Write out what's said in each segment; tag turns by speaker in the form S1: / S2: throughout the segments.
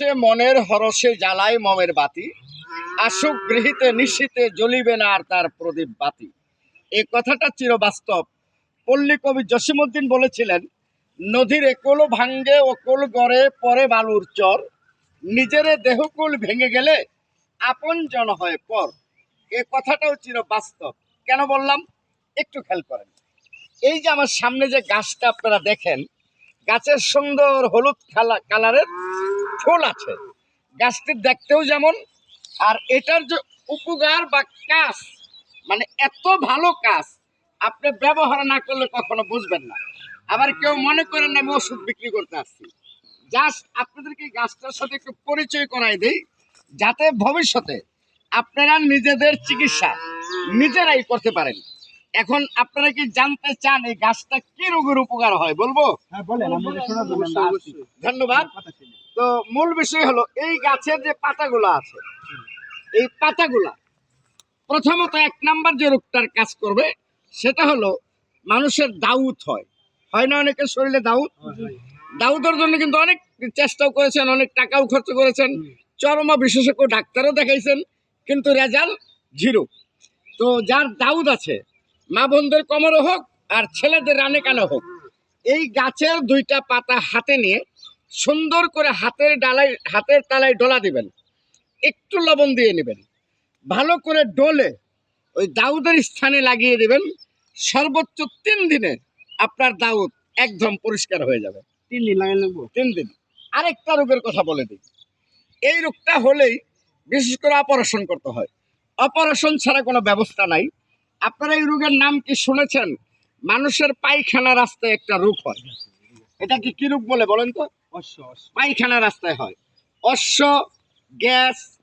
S1: মনের হরসে জ্বালায় মমের বাতি, আসুক গৃহীতে নিশীতে জ্বলিবে না আর তার প্রদীপ বাতি। এ কথাটা চিরবাস্তব। পল্লী কবি জসিমুদ্দিন বলেছিলেন, নদীর একল ভাঙ্গে ওকল গড়ে পরে বালুর চর। নিজের দেহকুল ভেঙে গেলে আপন জন হয় পর। এ কথাটাও চিরবাস্তব। কেন বললাম? একটু খেয়াল করেন। এই যে আমার সামনে যে গাছটা আপনারা দেখেন, গাছের সুন্দর হলুদ খালা কালারের ফুল আছে। গাছটি দেখতেও যেমন আর এটার যে উপকার বা কাজ মানে এত ভালো কাজ আপনি ব্যবহার না করলে কখনো বুঝবেন না। আবার কেউ মনে করেন না আমি ওষুধ বিক্রি করতে আসছি। জাস্ট আপনাদেরকে গাছটার সাথে একটু পরিচয় করাই দিই যাতে ভবিষ্যতে আপনারা নিজেদের চিকিৎসা নিজেরাই করতে পারেন। এখন আপনারা কি জানতে চান এই গাছটা কি রোগের উপকার হয়? বলব?
S2: হ্যাঁ।
S1: ধন্যবাদ। তো মূল বিষয় হলো, এই গাছের যে পাতাগুলো আছে, এই পাতাগুলা প্রথমত এক নাম্বার যে রোগটার কাজ করবে, সেটা হলো মানুষের দাউদ হয়। হয় না অনেকের শরীরে দাউদ? দাউদের জন্য কিন্তু অনেক চেষ্টাও করেছেন, অনেক টাকাও খরচ করেছেন, চরমা বিশেষজ্ঞ ডাক্তারও দেখাইছেন, কিন্তু রেজাল্ট জিরো। তো যার দাউদ আছে, মা বোনদের কমরও হোক আর ছেলেদের রানে কানে হোক, এই গাছের দুইটা পাতা হাতে নিয়ে সুন্দর করে হাতের ডালাই হাতের তালায় ডলা দিবেন। একটু লবণ দিয়ে নেবেন। ভালো করে ডলে ওই দাউদের স্থানে লাগিয়ে দেবেন। সর্বোচ্চ তিন দিনে আপনার দাউদ একদম পরিষ্কার হয়ে যাবে।
S2: তিন দিন লাগাই নেব?
S1: তিন দিন। আরেকটা রোগের কথা বলে দিই। এই রোগটা হলেই বিশেষ করে অপারেশন করতে হয়। অপারেশন ছাড়া কোনো ব্যবস্থা নাই। আপনারা এই রোগের নাম কি শুনেছেন? মানুষের পায়খানা রাস্তায় একটা রোগ হয়। এটা কি কি রোগ বলে বলেন তো? পায়খানা রাস্তায় হয়। অশ্ব, গ্যাস,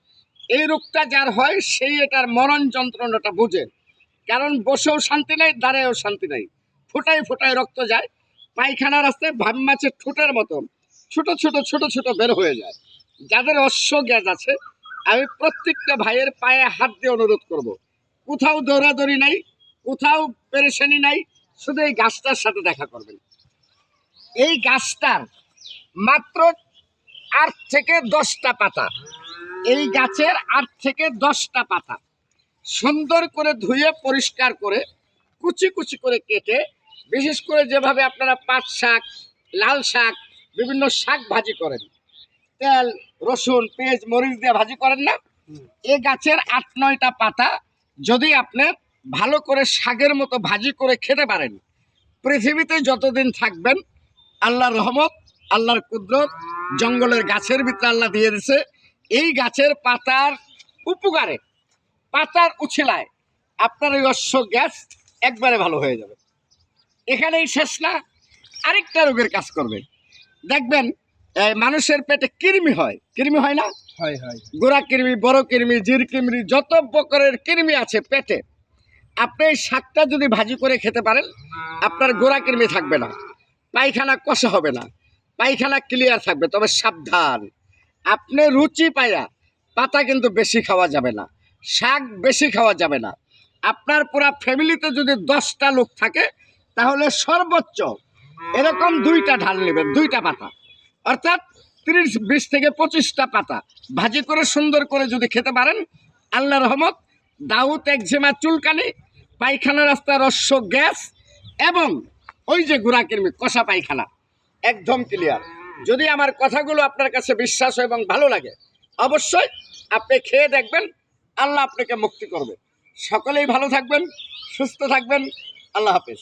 S1: এই রোগটা যার হয়, সেই এটার মরণ যন্ত্রণাটা বুঝে। কারণ বসেও শান্তি নেই, দাঁড়ায়ও শান্তি নেই। ফোটায় ফোটায় রক্ত যায়। পায়খানা রাস্তায় ভাব মাছের ঠোঁটের মতো ছোট ছোট ছোট ছোট বের হয়ে যায়। যাদের অশ্ব, গ্যাস আছে, আমি প্রত্যেকটা ভাইয়ের পায়ে হাত দিয়ে অনুরোধ করব। কোথাও দৌড়াদৌড়ি নাই, কোথাও পেরেশানি নাই, শুধু এই গাছটার সাথে দেখা করবেন। এই গাছটার মাত্র আট থেকে দশটা পাতা। এই গাছের আট থেকে দশটা পাতা। সুন্দর করে ধুয়ে, পরিষ্কার করে, কুচি কুচি করে কেটে, বিশেষ করে যেভাবে আপনারা পাট শাক, লাল শাক, বিভিন্ন শাক ভাজি করেন। তেল, রসুন, পেঁয়াজ, মরিচ দিয়ে ভাজি করেন না? এই গাছের আট নয়টা পাতা যদি আপনি ভালো করে শাকের মতো ভাজি করে খেতে পারেন, পৃথিবীতে যতদিন থাকবেন, আল্লাহর রহমত আল্লাহর কুদরত জঙ্গলের গাছের ভিতরে আল্লাহ দিয়ে দিছে। এই গাছের পাতার উপকারে পাতার উছিলায় আপনার ওই অশ্ব গ্যাস একবারে ভালো হয়ে যাবে। এখানেই শেষ না আরেকটা রোগের কাজ করবে। দেখবেন মানুষের পেটে কৃমি হয়। কৃমি হয় না?
S2: হয় হয়।
S1: গোড়া কৃমি বড় কৃমি জির কৃমি যত প্রকারের কৃমি আছে পেটে আপনি এই শাকটা যদি ভাজি করে খেতে পারেন আপনার গোড়া কৃমি থাকবে না। পায়খানা কষা হবে না। পায়খানা ক্লিয়ার থাকবে, তবে সাবধান। আপনি রুচি পায়া পাতা কিন্তু বেশি খাওয়া যাবে না, শাক বেশি খাওয়া যাবে না। আপনার পুরা ফ্যামিলিতে যদি দশটা লোক থাকে, তাহলে সর্বোচ্চ এরকম দুইটা ঢাল নেবেন, দুইটা পাতা। অর্থাৎ তিরিশ, বিশ থেকে পঁচিশটা পাতা। ভাজি করে, সুন্দর করে যদি খেতে পারেন, আল্লাহ রহমত দাউত একঝেমা, চুলকানি, পায়খানা রাস্তার রস্য, গ্যাস এবং ওই যে গুড়া কষা পায়খানা। একদম ক্লিয়ার যদি আমার কথাগুলো আপনার কাছে বিশ্বাস এবং ভালো লাগে, অবশ্যই আপনি খেয়ে দেখবেন, আল্লাহ আপনাকে মুক্তি করবে। সকলেই ভালো থাকবেন, সুস্থ থাকবেন, আল্লাহ হাফেজ।